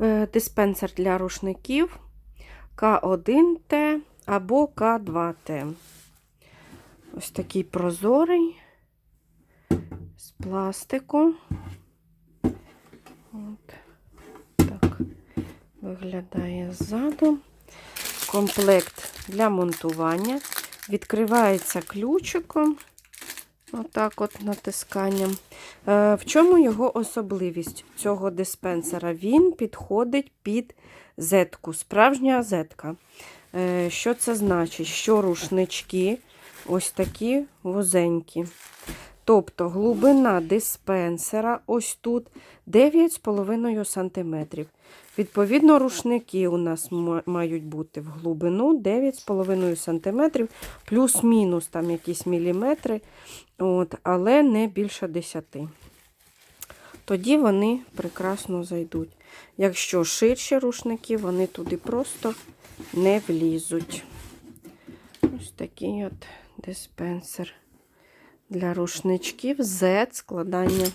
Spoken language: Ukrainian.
е, диспенсер для рушників К1Т або К2Т. Ось такий прозорий з пластику. От так виглядає ззаду. Комплект для монтування. Відкривається ключиком. Отак от натисканням. Е, в чому його особливість цього диспенсера? Він підходить під зетку, справжня зетка. Е, що це значить? Що рушнички ось такі вузенькі. Тобто глибина диспенсера ось тут 9,5 см. Відповідно, рушники у нас мають бути в глибину 9,5 см, плюс-мінус там якісь міліметри, от, але не більше 10. Тоді вони прекрасно зайдуть. Якщо ширші рушники, вони туди просто не влізуть. Ось такий от диспенсер для рушничків Z складання